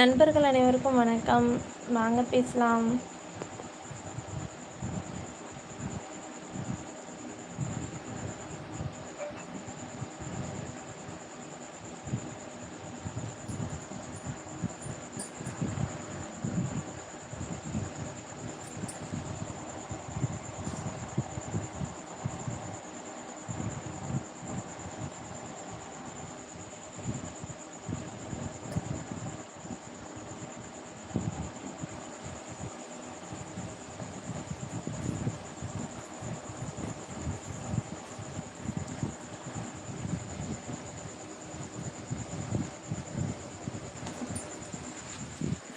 நண்பர்கள் அனைவருக்கும் வணக்கம். வாங்க பேசலாம்.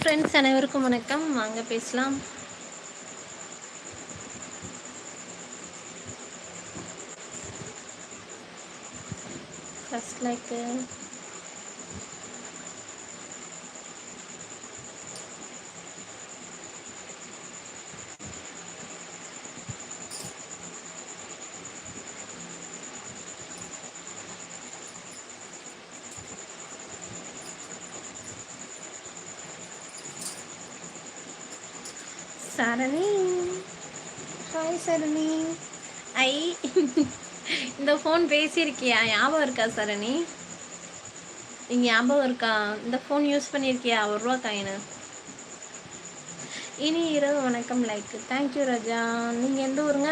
ஃப்ரெண்ட்ஸ் அனைவருக்கும் வணக்கம். வாங்க பேசலாம். First like Sarani hi Sarani. ஐ. இந்த ஃபோன் பேசியிருக்கியா? ஞாபகம் இருக்கா சரணி? நீங்கள் ஞாபகம் இருக்கா? இந்த ஃபோன் யூஸ் பண்ணியிருக்கியா? ஒரு ரூபா காயினு இனி இரவு வணக்கம் லைக் தேங்க்யூ ராஜா. நீங்கள் எந்த ஊருங்க?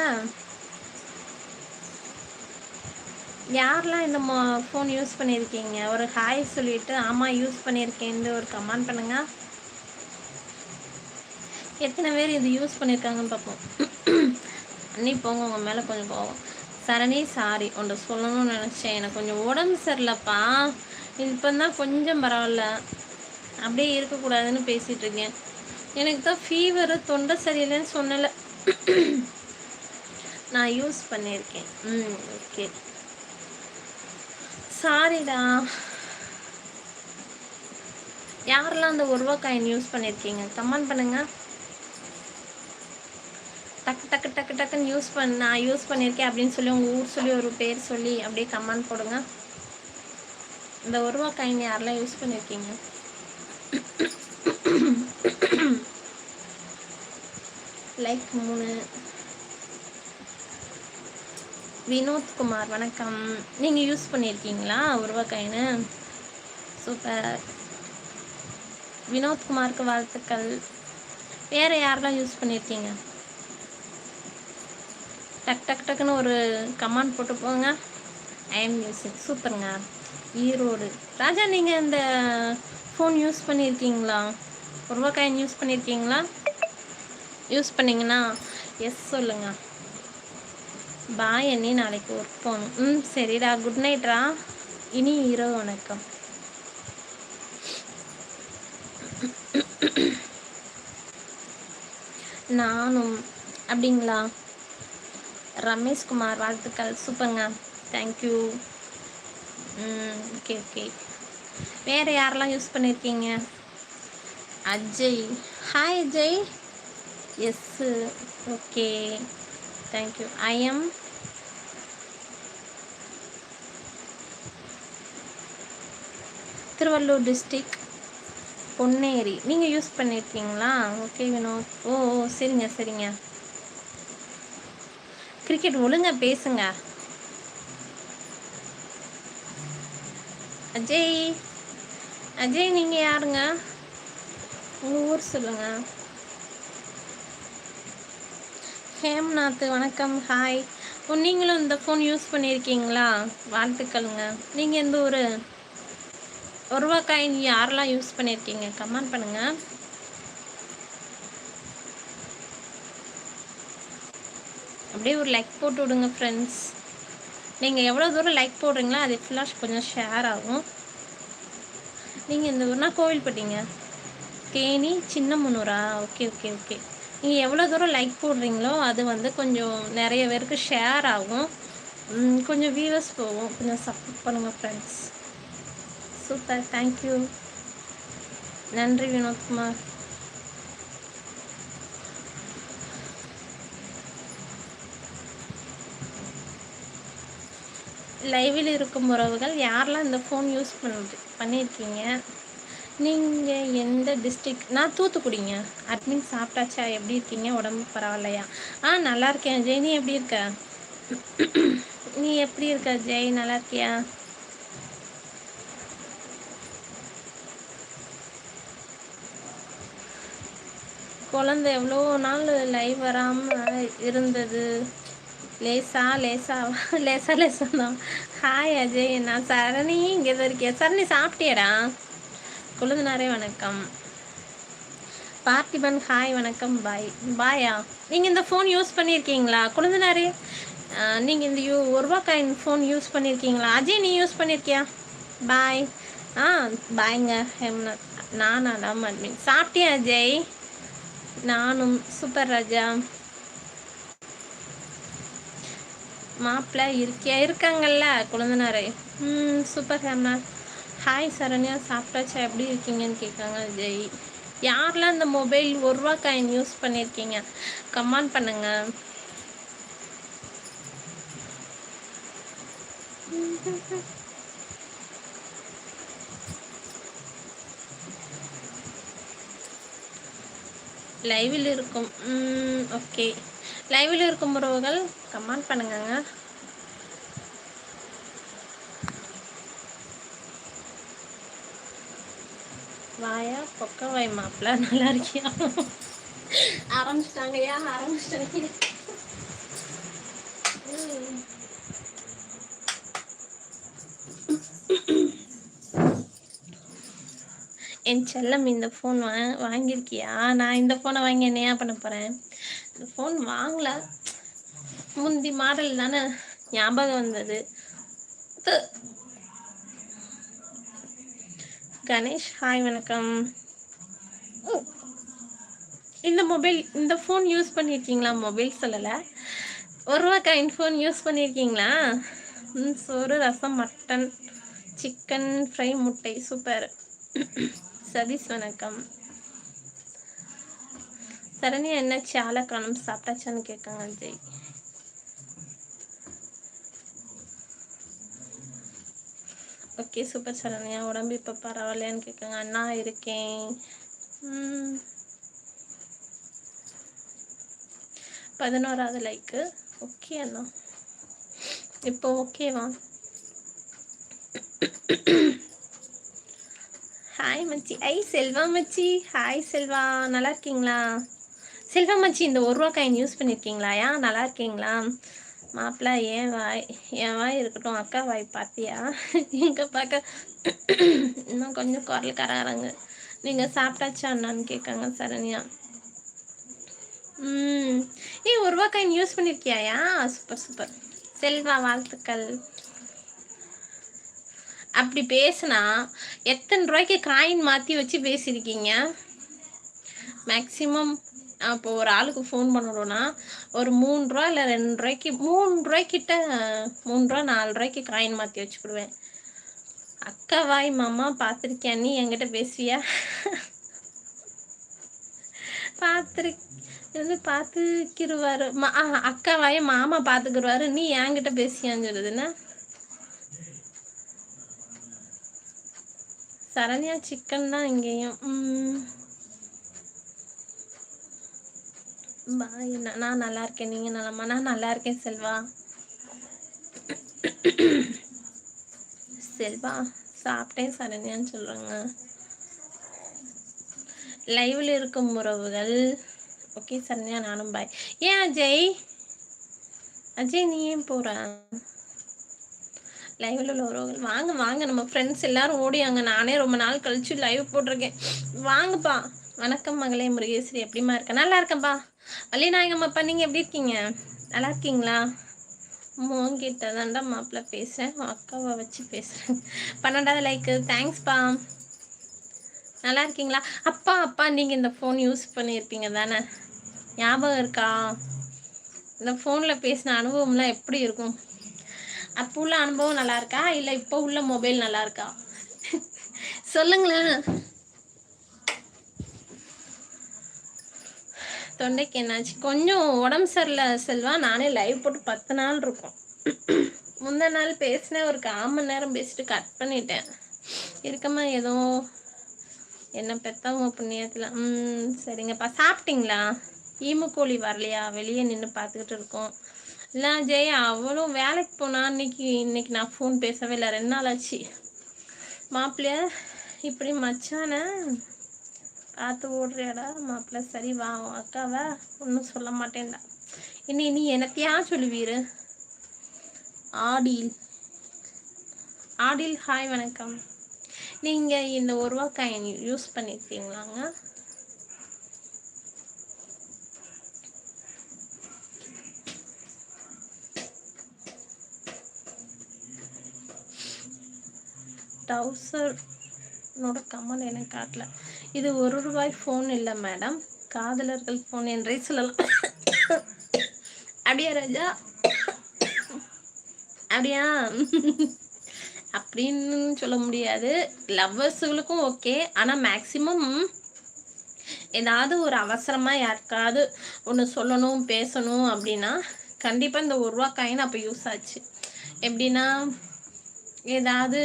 யாரெல்லாம் இந்த ஃபோன் யூஸ் பண்ணியிருக்கீங்க? ஒரு ஹாய் சொல்லிவிட்டு ஆமாம் யூஸ் பண்ணியிருக்கேன்னு ஒரு கமெண்ட் பண்ணுங்கள் எத்தனை பேர் இது யூஸ் பண்ணியிருக்காங்கன்னு பார்ப்போம். நீ போங்க உங்கள் மேலே கொஞ்சம் போவோம் சரணி சாரி உன்ட்ட சொல்லணும்னு நினச்சேன். எனக்கு கொஞ்சம் உடம்பு சரியில்லப்பா. இப்போ தான் கொஞ்சம் பரவாயில்ல. அப்படியே இருக்கக்கூடாதுன்னு பேசிகிட்டு இருக்கேன். எனக்கு தான் ஃபீவரு தொண்டை சரியில்லைன்னு சொன்னல. நான் யூஸ் பண்ணியிருக்கேன். ம் ஓகே சாரிடா யாரெல்லாம் அந்த ஒரு ரூபா காயின் யூஸ் பண்ணியிருக்கீங்க? கமெண்ட் பண்ணுங்கள் டக்கு டக்கு டக்கு டக்குன்னு யூஸ் பண்ண நான் யூஸ் பண்ணியிருக்கேன் அப்படின்னு சொல்லி உங்கள் ஊர் சொல்லி ஒரு பேர் சொல்லி அப்படியே கமெண்ட் போடுங்க. இந்த ஒரு ரூபா காயின் யாரெல்லாம் யூஸ் பண்ணியிருக்கீங்க லைக் மூணு. வினோத்குமார் வணக்கம். நீங்கள் யூஸ் பண்ணியிருக்கீங்களா ஒரு ரூபா காயின்னு சூப்பர் வினோத்குமாருக்கு வாழ்த்துக்கள். வேறு யாரெல்லாம் யூஸ் பண்ணியிருக்கீங்க டக் டக் டக்குன்னு ஒரு கமாண்ட் போட்டு போங்க. ஐஎம் மியூசிக் சூப்பருங்க ஈரோடு. ராஜா நீங்கள் இந்த ஃபோன் யூஸ் பண்ணியிருக்கீங்களா ஒரு ரூபா காயின் யூஸ் பண்ணியிருக்கீங்களா யூஸ் பண்ணிங்கன்னா எஸ் சொல்லுங்கள் பாய் அண்ணி. நாளைக்கு ஒர்க் போகணும். ம் சரிடா. குட் நைட்ரா இனி இரவு வணக்கம். நானும். அப்படிங்களா? ரமேஷ்குமார் வாழ்த்துக்கள். சூப்பருங்க. தேங்க்யூ ஓகே ஓகே வேறு யாரெல்லாம் யூஸ் பண்ணியிருக்கீங்க Ajay. Hi Ajay. Yes okay thank you I'm Thiruvallur district Ponneri. நீங்கள் யூஸ் பண்ணியிருக்கீங்களா ஓகே வினோத். ஓ ஓ சரிங்க சரிங்க. கிரிக்கெட் ஒழுங்க பேசுங்க. அஜய் அஜய் நீங்கள் யாருங்க? உங்கள் ஊர் சொல்லுங்க. ஹேம்நாத் வணக்கம். ஹாய் ஓ நீங்களும் இந்த ஃபோன் யூஸ் பண்ணியிருக்கீங்களா வாழ்த்துக்கள்ங்க. நீங்கள் எந்த ஒரு ரூபா காயின் யாரெல்லாம் யூஸ் பண்ணியிருக்கீங்க கமெண்ட் பண்ணுங்கள் அப்படியே ஒரு லைக் போட்டு விடுங்க ஃப்ரெண்ட்ஸ் நீங்கள் எவ்வளோ தூரம் லைக் போடுறீங்களோ அது ஃபுல்லாக கொஞ்சம் ஷேர் ஆகும். நீங்கள் இந்த ஊர்னா கோவில்பட்டிங்க. தேனி சின்ன முன்னூரா ஓகே ஓகே ஓகே நீங்கள் எவ்வளோ தூரம் லைக் போடுறீங்களோ அது வந்து கொஞ்சம் நிறைய பேருக்கு ஷேர் ஆகும். கொஞ்சம் வியூவர்ஸ் போகும். கொஞ்சம் சப்போர்ட் பண்ணுங்கள் ஃப்ரெண்ட்ஸ் சூப்பர் தேங்க்யூ நன்றி வினோத்குமார். லைவில் இருக்கும் உறவுகள் யாரெல்லாம் இந்த ஃபோன் யூஸ் பண்ணி பண்ணியிருக்கீங்க நீங்கள் எந்த டிஸ்ட்ரிக் நான் தூத்துக்குடிங்க. அட்மின் சாப்பிட்டாச்சா? எப்படி இருக்கீங்க? உடம்பு பரவாயில்லையா? ஆ நல்லா இருக்கேன். ஜெய் நீ எப்படி இருக்க? நீ எப்படி இருக்க ஜெய்? நல்லா இருக்கியா? குழந்தை எவ்வளோ நாள் லைவ் வராமல் இருந்தது? லேசா லேசா லேசா லேசா தான். ஹாய் அஜய். நான் சரணி. இங்கே தான் இருக்கேன் சரணி சாப்பிட்டியடா? குழந்தைனாரே வணக்கம். பார்த்திபன் ஹாய் வணக்கம். பாய். பாயா. நீங்கள் இந்த ஃபோன் யூஸ் பண்ணியிருக்கீங்களா? குழந்தைனாரே நீங்கள் இந்த யூ ஒரு ரூபா காயின் ஃபோன் யூஸ் பண்ணியிருக்கீங்களா? அஜய் நீ யூஸ் பண்ணியிருக்கியா? பாய். ஆ பாய்ங்க. ஹெம்னத் நானா தான் அட்மின் சாப்பிட்டியா அஜய்? நானும். சூப்பர் ராஜா. மாப்பிள்ள இருக்கியா? இருக்காங்கல்ல குழந்தனாரே. ம் சூப்பர் ஹேம்னா ஹாய் சரண்யா. சாப்பிட்டாச்சா? எப்படி இருக்கீங்கன்னு கேட்காங்க ஜெய் யாரெல்லாம் இந்த மொபைல் ஒரு ரூபா காயின் யூஸ் பண்ணியிருக்கீங்க கமெண்ட் பண்ணுங்க. லைவில் இருக்கும். ஓகே லைவில் இருக்கும் உறவுகள் கமெண்ட் பண்ணுங்கங்க. வாயா பொக்க வாய் மாப்பிள்ள நல்லா இருக்கியா? ஆரம்பிச்சிட்டாங்கய்யா ஆரம்பிச்சிட்டாங்க என் செல்லம் இந்த ஃபோன் வா வாங்கியிருக்கியா? நான் இந்த ஃபோனை வாங்கி என்னையா பண்ண போகிறேன் இந்த ஃபோன் வாங்கல. முந்தி மாடல் தானே ஞாபகம் வந்தது. கணேஷ் ஹாய் வணக்கம். இந்த மொபைல் இந்த ஃபோன் யூஸ் பண்ணியிருக்கீங்களா? மொபைல் சொல்லலை. ஒரு ரூபா கைண்ட் ஃபோன் யூஸ் பண்ணியிருக்கீங்களா? சோறு ரசம் மட்டன் சிக்கன் ஃப்ரை முட்டை சூப்பர் சதீஷ் வணக்கம். சரண்யா என்ன சாலை காணும்? சாப்பிட்டாச்சான்னு கேட்காங்க ஜெய் ஓகே சூப்பர் சரண்யா. உடம்பு இப்போ பரவாயில்லையான்னு கேட்காங்க அண்ணா இருக்கேன். பதினோராவது லைக்கு. ஓகே அண்ணா. இப்போ ஓகேவா? ஹாய் மச்சி. ஐ செல்வா மச்சி. ஹாய் செல்வா. நல்லா இருக்கீங்களா? செல்வா மச்சி இந்த ஒரு ரூபா காயின் யூஸ் பண்ணியிருக்கீங்களா யா நல்லா இருக்கீங்களா? மாப்பிள்ள ஏன் வாய் என் வாய் இருக்கட்டும். அக்கா வாய் பார்த்தியா எங்கே பார்க்க இன்னும் கொஞ்சம் குரல் கராறாங்க நீங்கள் சாப்பிட்டாச்சா அண்ணான்னு கேட்காங்க சரண்யா. ம். ஏ ஒரு ரூபா காயின் யூஸ் பண்ணியிருக்கியாயா சூப்பர் சூப்பர் செல்வா வாழ்த்துக்கள். அப்படி பேசுனா எத்தனை ரூபாய்க்கு காயின் மாற்றி வச்சு பேசியிருக்கீங்க? மேக்ஸிமம் இப்போ ஒரு ஆளுக்கு ஃபோன் பண்ணணும்னா ஒரு மூணு ரூபா இல்லை ரெண்டு ரூபாய்க்கு மூணு ரூபாய்க்கிட்ட மூணு ரூபா நாலு ரூபாய்க்கு காயின் மாற்றி வச்சுக்கிடுவேன். அக்கா வாய் மாமா பார்த்துருக்கியா? நீ என்கிட்ட பேசுவியா? பார்த்துரு வந்து பார்த்துக்கிருவாரு. மா அக்கா வாயை மாமா பார்த்துக்கிருவாரு. நீ என்கிட்ட பேசியான்னு சொல்லுதுன்னா சரண்யா சிக்கன் தான் இங்கேயும். பாய் நான் நல்லா இருக்கேன். நீங்கள் நலமா? நான் நல்லா இருக்கேன் செல்வா. செல்வா சாப்பிட்டேன் சரண்யான்னு சொல்கிறாங்க லைவில் இருக்கும் உறவுகள். ஓகே சரண்யா நானும் பாய் ஏன் அஜய்? அஜய் நீ ஏன் போகிற லைவ்ல உள்ள உறவுகள். வாங்க வாங்க. நம்ம ஃப்ரெண்ட்ஸ் எல்லாரும் ஓடியாங்க நானே ரொம்ப நாள் கழிச்சு லைவ் போட்டிருக்கேன். வாங்கப்பா. வணக்கம் மகளே முருகேஸ்வரி. எப்படிமா இருக்க? நல்லா இருக்கேன்ப்பா. வள்ளிநாயகம் அப்பா நீங்கள் எப்படி இருக்கீங்க? நல்லா இருக்கீங்களா? மோங்கிட்ட தான்டா மாப்பிள்ள பேசுகிறேன் அக்காவை வச்சு பேசுகிறேன் பன்னெண்டாவது லைக்கு தேங்க்ஸ்ப்பா நல்லா இருக்கீங்களா? அப்பா அப்பா நீங்கள் இந்த ஃபோன் யூஸ் பண்ணியிருப்பீங்க தானே? ஞாபகம் இருக்கா? இந்த ஃபோனில் பேசின அனுபவம்லாம் எப்படி இருக்கும்? அப்போ உள்ள அனுபவம் நல்லா இருக்கா? இல்லை இப்போ உள்ள மொபைல் நல்லா இருக்கா? சொல்லுங்களேன். தொண்டைக்கு என்னாச்சு? கொஞ்சம் உடம்பு சரியில்லை செல்வா. நானே லைவ் போட்டு பத்து நாள் இருக்கும். முந்த நாள் பேசினேன். ஒரு கால் மணி நேரம் பேசிட்டு கட் பண்ணிட்டேன். இருக்கமா ஏதோ என்ன பெத்தவங்க புண்ணியத்தில். ம் சரிங்கப்பா. சாப்பிட்டீங்களா? ஈமு கோழி வரலையா? வெளியே நின்று பார்த்துக்கிட்டு இருக்கோம். இல்லை ஜெயா அவளும் வேலைக்கு போனா இன்னைக்கு இன்னைக்கு நான் ஃபோன் பேசவே இல்லை. ரெண்டு நாள் ஆச்சு. மாப்பிள்ளைய இப்படி மச்சான பார்த்து ஓடுறியாடா மாப்பிள்ள சரி வா உன் அக்காவா ஒன்றும் சொல்ல மாட்டேன்டா. இனி நீ என்னத்தையா சொல்லுவீரு. ஆடில். ஆடில் ஹாய் வணக்கம். நீங்கள் இந்த ஒரு ரூபா காயின் யூஸ் பண்ணியிருக்கீங்களாங்க டவுசர்னோட கமல் எனக்கு காட்டல. இது ஒரு ரூபாய் ஃபோன் இல்லை மேடம் காதலர்கள் ஃபோன் என்றே சொல்லலாம். அப்படியா ராஜா? அப்படியா? அப்படின்னு சொல்ல முடியாது. லவ்வர்ஸுகளுக்கும் ஓகே ஆனால் மேக்ஸிமம் ஏதாவது ஒரு அவசரமாக யாருக்காவது ஒன்று சொல்லணும் பேசணும் அப்படின்னா கண்டிப்பாக இந்த ஒரு ரூபா காயின் அப்போ யூஸ் ஆச்சு. எப்படின்னா ஏதாவது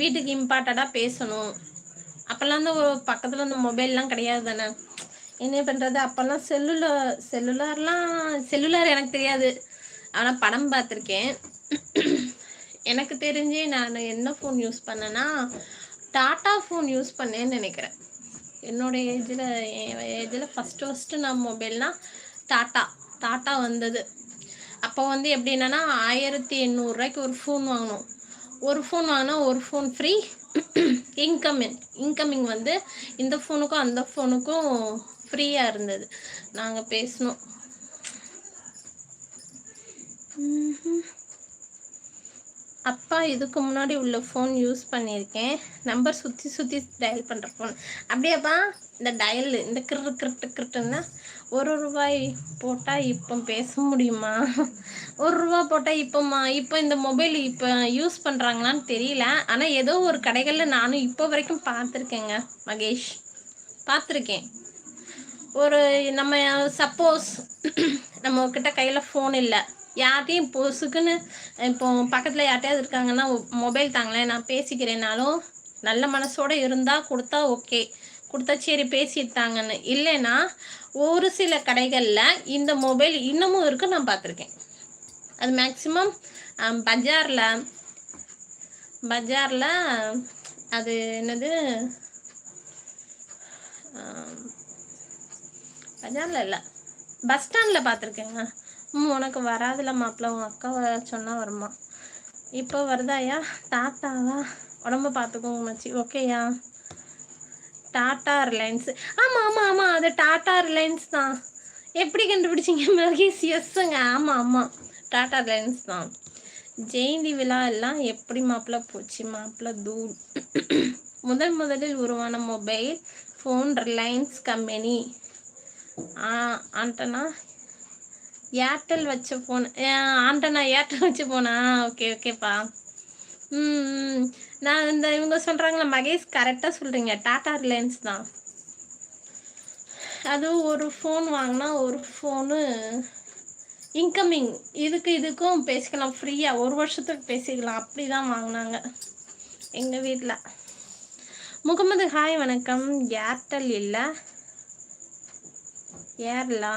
வீட்டுக்கு இம்பார்ட்டடாக பேசணும். அப்போல்லாம் வந்து பக்கத்தில் இந்த மொபைல்லாம் கிடையாது தானே என்ன பண்ணுறது அப்போல்லாம் செல்லுலர் செல்லுலார்லாம் செல்லுலார் எனக்கு தெரியாது. ஆனால் படம் பார்த்துருக்கேன். எனக்கு தெரிஞ்சு நான் என்ன ஃபோன் யூஸ் பண்ணேன்னா டாட்டா ஃபோன் யூஸ் பண்ணேன்னு நினைக்கிறேன். என்னோடய ஏஜில் என் ஏஜில் ஃபஸ்ட்டு ஃபஸ்ட்டு நான் மொபைல்னால் டாட்டா டாட்டா வந்தது. அப்போ வந்து எப்படி என்னென்னா ஆயிரத்தி எண்ணூறுரூவாய்க்கு ஒரு ஃபோன் வாங்கினோம். ஒரு ஃபோன் வாங்கினா ஒரு ஃபோன் ஃப்ரீ இன்கமிங் இன்கமிங் வந்து இந்த ஃபோனுக்கும் அந்த ஃபோனுக்கும் ஃப்ரீயாக இருந்தது. நாங்கள் பேசினோம். அப்பா இதுக்கு முன்னாடி உள்ள ஃபோன் யூஸ் பண்ணியிருக்கேன். நம்பர் சுற்றி சுற்றி டயல் பண்ணுற ஃபோன் அப்படியேப்பா இந்த டயல் இந்த கிரு கிருட்டு கிருட்டுன்னா ஒரு ரூபாய் போட்டால் இப்போ பேச முடியுமா? ஒரு ரூபா போட்டால் இப்போம்மா இப்போ இந்த மொபைல் இப்போ யூஸ் பண்ணுறாங்களான்னு தெரியல. ஆனால் ஏதோ ஒரு கடைகளில் நானும் இப்போ வரைக்கும் பார்த்துருக்கேங்க மகேஷ். பார்த்துருக்கேன். ஒரு நம்ம சப்போஸ் நம்மக்கிட்ட கையில் ஃபோன் இல்லை. யார்ட்டையும் பொசுக்குன்னு இப்போ பக்கத்தில் யார்ட்டையாவது இருக்காங்கன்னா மொபைல் தாங்களேன் நான் பேசிக்கிறேனாலும் நல்ல மனசோடு இருந்தால் கொடுத்தா ஓகே கொடுத்தா சரி பேசிட்டாங்கன்னு இல்லைன்னா ஒரு சில கடைகளில் இந்த மொபைல் இன்னமும் இருக்குது நான் பார்த்துருக்கேன். அது மேக்ஸிமம் பஜாரில் பஜாரில் அது என்னது பஜாரில் இல்லை பஸ் ஸ்டாண்டில் பார்த்துருக்கேங்க. உனக்கு வராதுல மாப்பிள்ள உன் அக்கா சொன்னால் வருமா? இப்போ வருதாயா தாத்தாவா? உடம்ப பார்த்துக்கோங்க மச்சி ஓகேயா டாட்டா ரிலையன்ஸ். ஆமாம் ஆமாம் ஆமாம் அது டாட்டா ரிலையன்ஸ் தான். எப்படி கண்டுபிடிச்சிங்க மகேஷ்? எஸ்ஸுங்க ஆமாம் ஆமாம் டாட்டா ரிலையன்ஸ் தான். ஜெயந்தி விழா எல்லாம் எப்படி மாப்பிள்ள போச்சு? மாப்பிள்ள தூள். முதல் முதலில் உருவான mobile phone Reliance company. Antenna Airtel வச்ச ஃபோன் ஆண்டனா ஏர்டெல் வச்சு போனா? ஓகே ஓகேப்பா ம் நான் இந்த இவங்க சொல்கிறாங்களா மகேஷ் கரெக்டாக சொல்கிறீங்க டாட்டா ரிலையன்ஸ் தான். அது ஒரு ஃபோன் வாங்கினா ஒரு ஃபோனு இன்கமிங் இதுக்கு இதுக்கும் பேசிக்கலாம். ஃப்ரீயாக ஒரு வருஷத்துக்கு பேசிக்கலாம். அப்படி தான் வாங்கினாங்க எங்கள் வீட்டில் முகமது ஹாய் வணக்கம். ஏர்டெல் இல்லை. ஏர்லா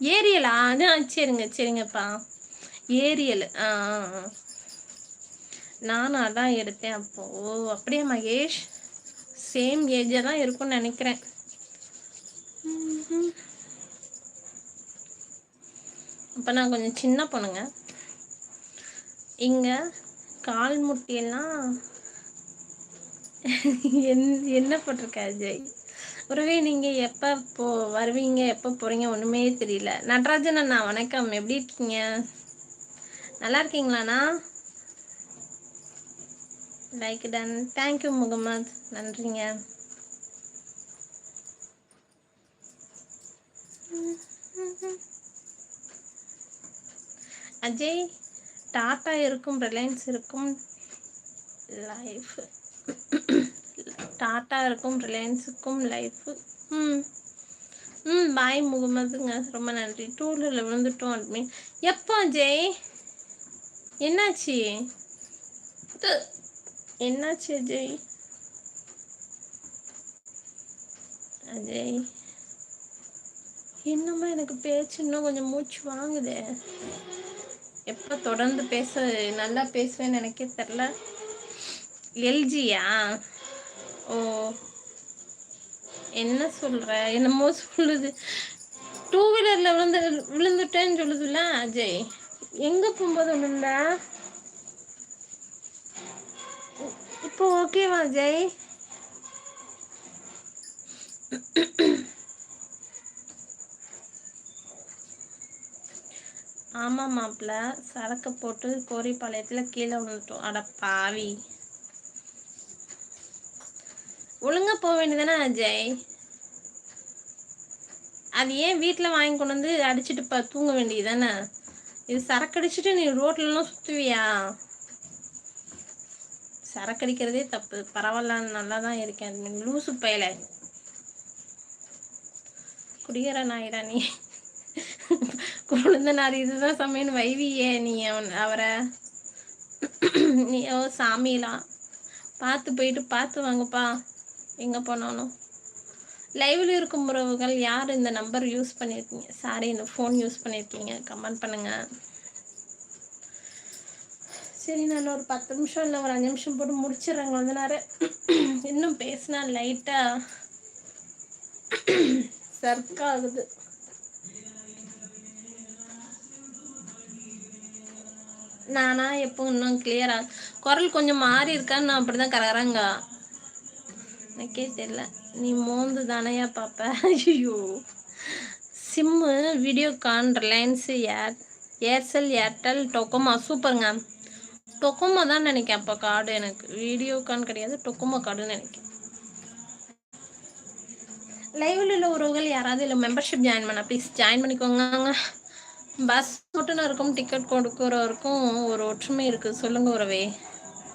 ஏரியலா. ஆ சரிங்க சரிங்கப்பா. ஏரியல். ஆ நானும் அதான் எடுத்தேன் அப்போ. ஓ அப்படியே மகேஷ்? சேம் ஏஜாக தான் இருக்கும்னு நினைக்கிறேன். அப்போ நான் கொஞ்சம் சின்ன பொண்ணுங்க. இங்கே கால் முட்டியெல்லாம் என் என்ன போட்டிருக்கா அஜய்? உறவே நீங்கள் எப்போ போ வருவீங்க எப்போ போகிறீங்க ஒன்றுமே தெரியல. நடராஜன் அண்ணா வணக்கம். எப்படி இருக்கீங்க? நல்லா இருக்கீங்களாண்ணா like done thank you Mohammed. நன்றிங்க. அஜய் டாட்டா இருக்கும் ரிலையன்ஸ் இருக்கும் லைஃப் டாட்டா இருக்கும் ரிலையன்ஸுக்கும் லைஃபு ம். ம் பாய் முகமதுங்க. ரொம்ப நன்றி. டூரில் விழுந்துட்டோம் அட்மின். எப்போ ஜெய்? என்னாச்சு? என்னாச்சு அஜய் அஜய் இன்னுமே எனக்கு பேச்சு இன்னும் கொஞ்சம் மூச்சு வாங்குதே? எப்போ தொடர்ந்து பேச நல்லா பேசுவேன்னு எனக்கே தெரில. எல்ஜியா? ஓ. என்ன சொல்ற? என்னமோ சொல்லுது. டூ வீலர்ல விழுந்து விழுந்துட்டேன்னு சொல்லுதுல்ல அஜய். எங்க போகும்போது விழுந்தா? இப்போ ஓகேவா அஜய்? ஆமாம் மாப்பிள்ள. சரக்கு போட்டு கோரிப்பாளையத்தில் கீழே விழுந்துட்டோம். அட பாவி. ஒழுங்கா போக வேண்டியதானே அஜய்? அது ஏன் வீட்டில் வாங்கி கொண்டு வந்து அடிச்சுட்டு ப தூங்க வேண்டியதானே இது சரக்கடிச்சுட்டு நீ ரோட்லலாம் சுற்றுவியா சரக்கடிக்கிறதே தப்பு. பரவாயில்ல நல்லா தான் இருக்கேன். லூசு பயல. குடிக்கிற நாயிடா நீ. குழந்தனார் இதுதான் சமையல் வைவியே நீ அவன் அவரை. நீ ஓ சாமிலாம் பார்த்து போயிட்டு பார்த்து வாங்கப்பா. எங்கே போனாலும் லைவில் இருக்கும் உறவுகள் யார் இந்த நம்பர் யூஸ் பண்ணியிருக்கீங்க சாரி இந்த ஃபோன் யூஸ் பண்ணியிருக்கீங்க கமெண்ட் பண்ணுங்கள் சரி நான் ஒரு பத்து நிமிஷம் இல்லை ஒரு அஞ்சு நிமிஷம் போட்டு முடிச்சிடுறேங்க வந்து நேரம் இன்னும் பேசினா லைட்டாக சர்க்காகுது நானா எப்போ இன்னும் கிளியரா குரல் கொஞ்சம் மாறி இருக்கான்னு நான் அப்படிதான் கரகரங்க எனக்கே தெரியல. நீ மோந்து தானையா பாப்ப? ஐயோ sim Videocon Reliance air Aircel Airtel Docomo சூப்பருங்க டொக்கோமா தான் நினைக்கேன் அப்போ கார்டு எனக்கு. வீடியோகான் கிடையாது டொக்கோமா கார்டுன்னு நினைக்கிறேன் லைவில் உள்ள உறவுகள் யாராவது இல்லை மெம்பர்ஷிப் ஜாயின் பண்ண ப்ளீஸ் ஜாயின் பண்ணிக்கோங்க. பஸ் ஓட்டுநருக்கும் டிக்கெட் கொடுக்குறவருக்கும் ஒரு ஒற்றுமை இருக்குது சொல்லுங்கள் உறவே.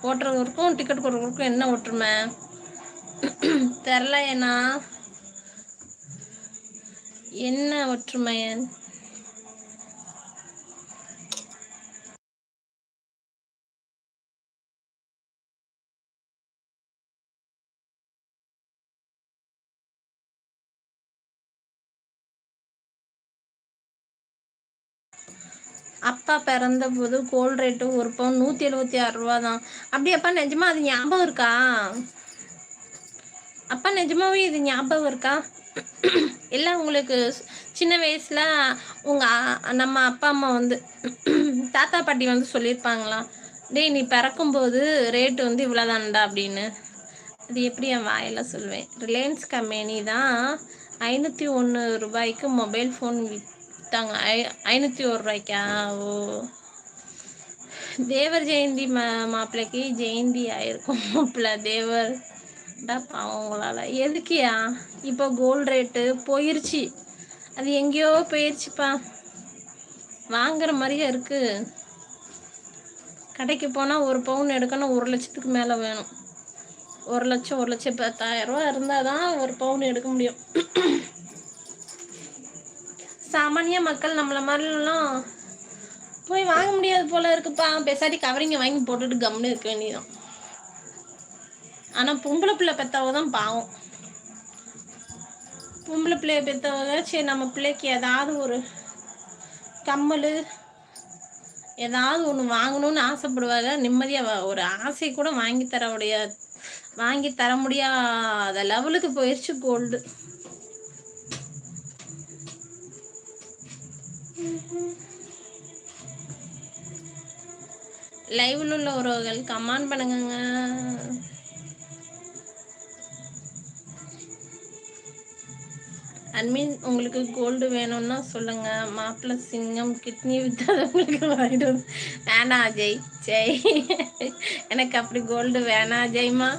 ஓட்டுறவருக்கும் டிக்கெட் கொடுக்குறவருக்கும் என்ன ஒற்றுமை? தெரில ஏன்னா என்ன ஒற்றுமையன்? அப்பா பிறந்த போது கோல்ட் ரேட்டு ஒரு பவுன் நூற்றி எழுபத்தி ஆறு ரூபா தான் அப்படியாப்பா நிஜமா அது ஞாபகம் இருக்கா? அப்பா நிஜமாவே இது ஞாபகம் இருக்கா? இல்லை உங்களுக்கு சின்ன வயசில் உங்கள் நம்ம அப்பா அம்மா வந்து தாத்தா பாட்டி வந்து சொல்லியிருப்பாங்களா? டேய் நீ பிறக்கும்போது ரேட்டு வந்து இவ்வளோதான்டா அப்படின்னு. அது எப்படி என் வாயில் சொல்லுவேன் ரிலையன்ஸ் கம்பெனி தான் ஐநூற்றி ஒன்று ரூபாய்க்கு மொபைல் ஃபோன் விற்றாங்க ஐ ஐநூற்றி ஒரு ரூபாய்க்கா? ஓ. தேவர் ஜெயந்தி மா மாப்பிள்ளைக்கு ஜெயந்தி ஆயிருக்கும் மாப்பிள்ள. தேவர். அவங்களால எதுக்கியா இப்போ கோல்டு ரேட்டு போயிருச்சு. அது எங்கேயோ போயிருச்சுப்பா. வாங்குற மாதிரியே இருக்கு. கடைக்கு போனால் ஒரு பவுன் எடுக்கணும் ஒரு லட்சத்துக்கு மேலே வேணும். ஒரு லட்சம் ஒரு லட்சம் பத்தாயிரம் ரூபா இருந்தால் தான் ஒரு பவுன் எடுக்க முடியும். சாமானிய மக்கள் நம்மளை மாதிரிலாம் போய் வாங்க முடியாது போல இருக்குப்பா. பேசாட்டி கவரிங்க வாங்கி போட்டுட்டு கம்னு இருக்க வேண்டியதான் ஆனால் பொம்பளை பிள்ளை பெற்றவங்க தான் பாவம். பொம்பளை பிள்ளைய பெற்றவங்க சரி நம்ம பிள்ளைக்கு ஏதாவது ஒரு கம்மல் ஏதாவது ஒன்று வாங்கணும்னு ஆசைப்படுவாங்க. நிம்மதியாக ஒரு ஆசை கூட வாங்கி தர முடியாது வாங்கி தர முடியாத லெவலுக்கு போயிடுச்சு கோல்டு. லைவில் உள்ள உறவுகள் கமெண்ட் பண்ணுங்க அட்மின் உங்களுக்கு கோல்டு வேணும்னா சொல்லுங்க. மாப்பிள்ள சிங்கம் கிட்னி வித்தாதவங்களுக்கு வாங்கிடும் வேணாம் அஜய் ஜெய் எனக்கு அப்படி கோல்டு வேணாம் ஜெய்மா.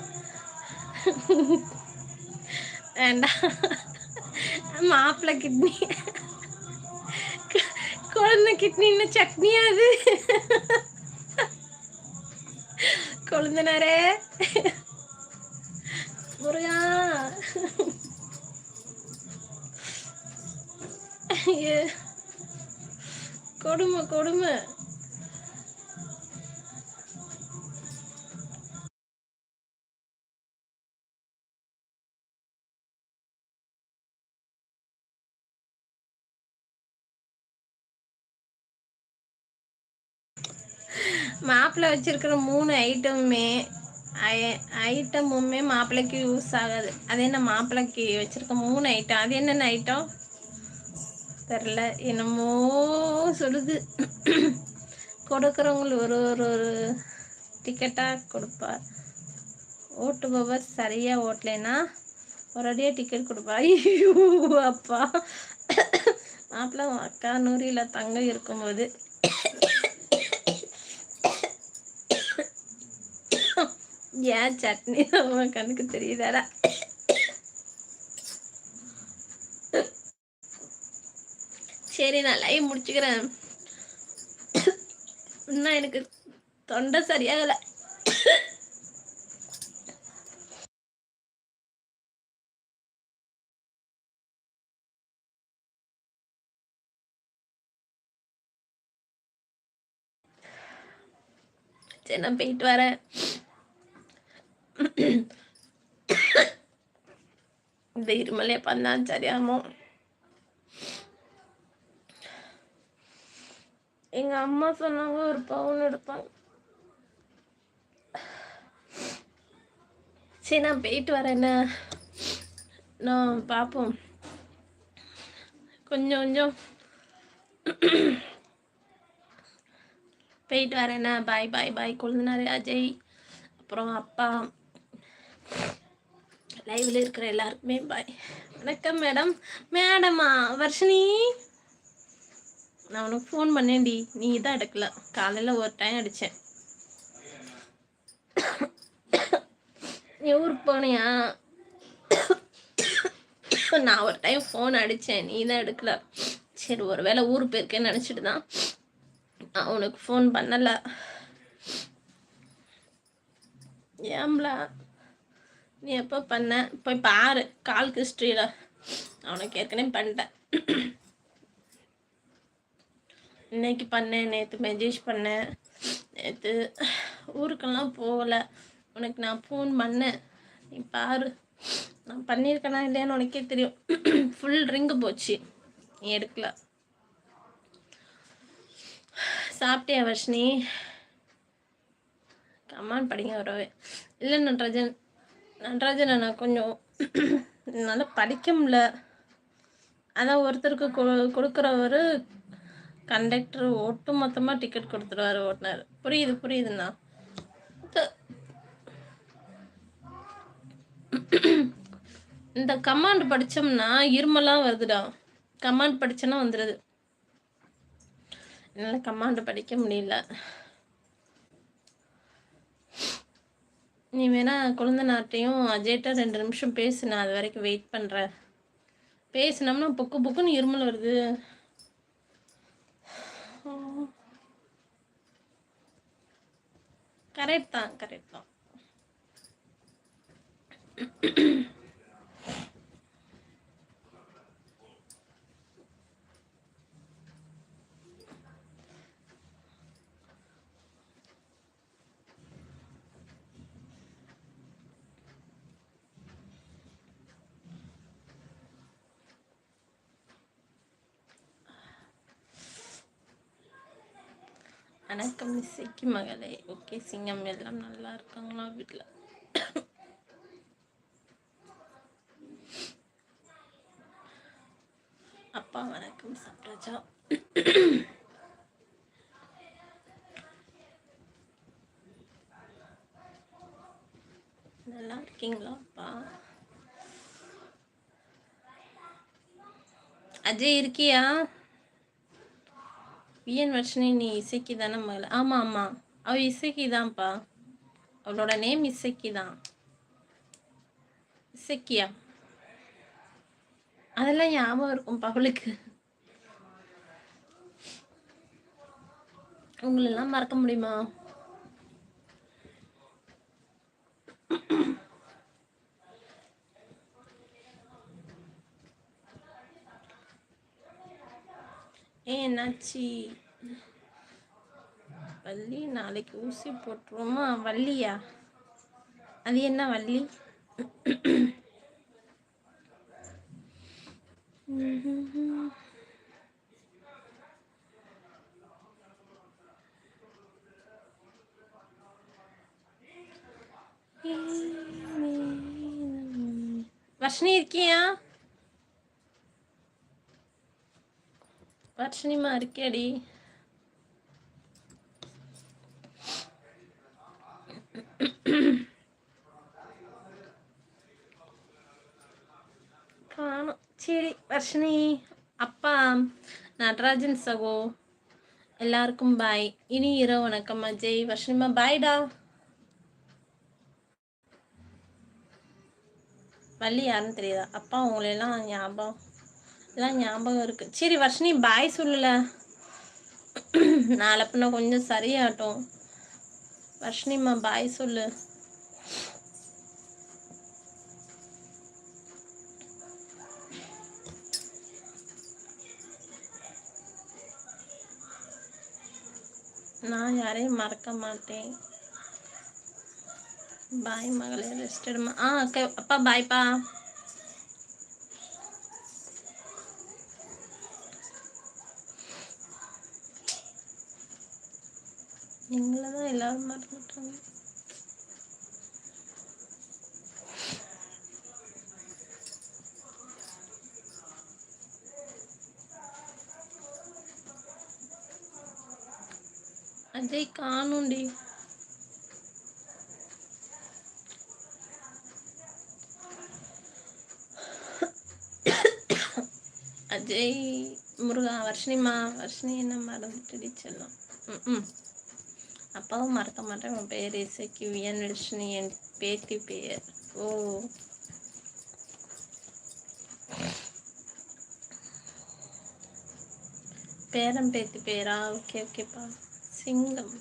வேண்டாம் மாப்பிள்ள கிட்னி குழந்தை கிட்னின்னு சட்னியா அது. கொழுந்தனாரே. முருகா. கொடுமை கொடுமை. மாப்பிள்ளை வச்சிருக்கிற மூணு ஐட்டமுமே ஐட்டமுமே மாப்பிள்ளைக்கு யூஸ் ஆகாது. அது என்ன மாப்பிள்ளைக்கு வச்சிருக்க மூணு ஐட்டம் அது என்னென்ன ஐட்டம் தெரில என்னமோ சொல்லுது. கொடுக்குறவங்களுக்கு ஒரு ஒரு ஒரு டிக்கெட்டாக கொடுப்பார் ஓட்டுபவர் சரியாக ஓட்டலைன்னா அடியாக டிக்கெட் கொடுப்பா. ஐயோ அப்பா. மாப்பிள்ள அக்கா நூறியில் தங்கம் இருக்கும்போது. ஏன் சட்னி? அவன் கண்ணுக்கு தெரியுதாடா? சரி நான் லைவ் முடிச்சுக்கிறேன். இன்னும் எனக்கு தொண்டை சரியாகலை. சரி நான் போயிட்டு வரேன். இந்த இருமலே பண்ணான் சரியாமோ எங்க அம்மா சொன்னாங்க ஒரு பவுன் எடுப்பாங்க சரி நான் போயிட்டு வரேன். நான் பார்ப்போம் கொஞ்சம் கொஞ்சம். போயிட்டு வரேண்ணா பாய் பாய் பாய் கொழுந்தினார் அஜய் அப்புறம் அப்பா. லைவில் இருக்கிற எல்லாருக்குமே பாய் வணக்கம் மேடம் மேடமா வர்ஷினி. நான் உனக்கு ஃபோன் பண்ணேன்டி. நீ தான் எடுக்கல. காலையில் ஒரு டைம் அடித்தேன் நீ ஊருக்கு போனியா? நான் ஒரு டைம் ஃபோன் அடித்தேன் நீ தான் எடுக்கல. சரி ஒரு வேளை ஊர் போயிருக்கேன்னு நினச்சிட்டு தான் நான் உனக்கு ஃபோன் பண்ணலை. ஏம்லா நீ எப்போ பண்ண? போய் பாரு. கால் ஹிஸ்ட்ரியில் அவனுக்கு ஏற்கனவே பண்ணிட்டேன். இன்னைக்கு பண்ணேன் நேற்று மெசேஜ் பண்ணேன். நேற்று ஊருக்கெல்லாம் போகலை. உனக்கு நான் ஃபோன் பண்ணேன். நீ பாரு. நான் பண்ணியிருக்கேனா இல்லையான்னு உனக்கே தெரியும். ஃபுல் ரிங்கு போச்சு. நீ எடுக்கல. சாப்பிட்டியா வர்ஷினி? கமான் படிங்க வரவே இல்லை நடராஜன். நடராஜன் நான் கொஞ்சம் என்னால் படிக்க முடில அதான் ஒருத்தருக்கு கொ கொடுக்குறவர் கண்டக்டர் ஒட்டு மொத்தமாக டிக்கெட் கொடுத்துருவாரு ஓட்டுனர் புரியுது புரியுதுண்ணா. இந்த கமாண்ட் படித்தோம்னா இருமலாம் வருதுடா. கமாண்ட் படித்தோன்னா வந்துடுது என்னால் கமாண்டு படிக்க முடியல. நீ வேணா குழந்தனாட்டையும் அஜய்ட்ட ரெண்டு நிமிஷம் பேசு நான் அது வரைக்கும் வெயிட் பண்ணுறேன் பேசினோம்னா புக்கு புக்குன்னு இருமல் வருது. கரெக்ட் தான் வணக்கம் இசைக்கு மகளே. ஓகே சிங்கம் எல்லாம் நல்லா இருக்காங்களா வீட்டில் அப்பா வணக்கம் சப்ரஜா. நல்லா இருக்கீங்களா அப்பா? அஜய் இருக்கியா? விஎன் வர்ஷினி நீ இசைக்கு தானே மகள் ஆமாம் ஆமாம் அவள் இசைக்கு தான்ப்பா. அவளோட நேம் இசைக்கு தான். இசைக்கியா? அதெல்லாம் ஞாபகம் இருக்கும் அவளுக்கு. உங்களெல்லாம் மறக்க முடியுமா? ஏ என்னாச்சி? வள்ளி நாளைக்கு ஊசி போட்டுருவோமா? வள்ளியா? அது என்ன வள்ளி? வர்ஷினி இருக்கியா? வர்ஷினிமா இருக்கேடி. காணும். சரி வர்ஷினி அப்பா நடராஜன் சகோ எல்லாருக்கும் பாய் இனி இரவு வணக்கம் அஜய். வர்ஷினிமா பாய்டா வள்ளி யாருன்னு தெரியுதா? அப்பா உங்களெல்லாம் ஞாபகம். எல்லாம் ஞாபகம் இருக்கு. சரி வர்ஷினி பாய் சொல்லல. நாளை பின்ன கொஞ்சம் சரியாகட்டும் வர்ஷினிம்மா பாய் சொல்லு. நான் யாரையும் மறக்க மாட்டேன். பாய் மகளே ரெஸ்ட் எடுமா. ஆ அக்கா அப்பா பாய்ப்பா எங்களை தான் எல்லாரும் மறந்துட்டாங்க அஜய் காணும்டி அஜய் முருகா வர்ஷினிமா வர்ஷினி என்ன மறந்துட்டுடி செல்லம் ம் மறக்க மாட்டேன். உன் பேர் இசைக்கு வியன் விஷ்ணு என் பேத்தி பெயர். ஓ. பேரம் பேத்தி பேரா ஓகே ஓகேப்பா. சிங்கம்.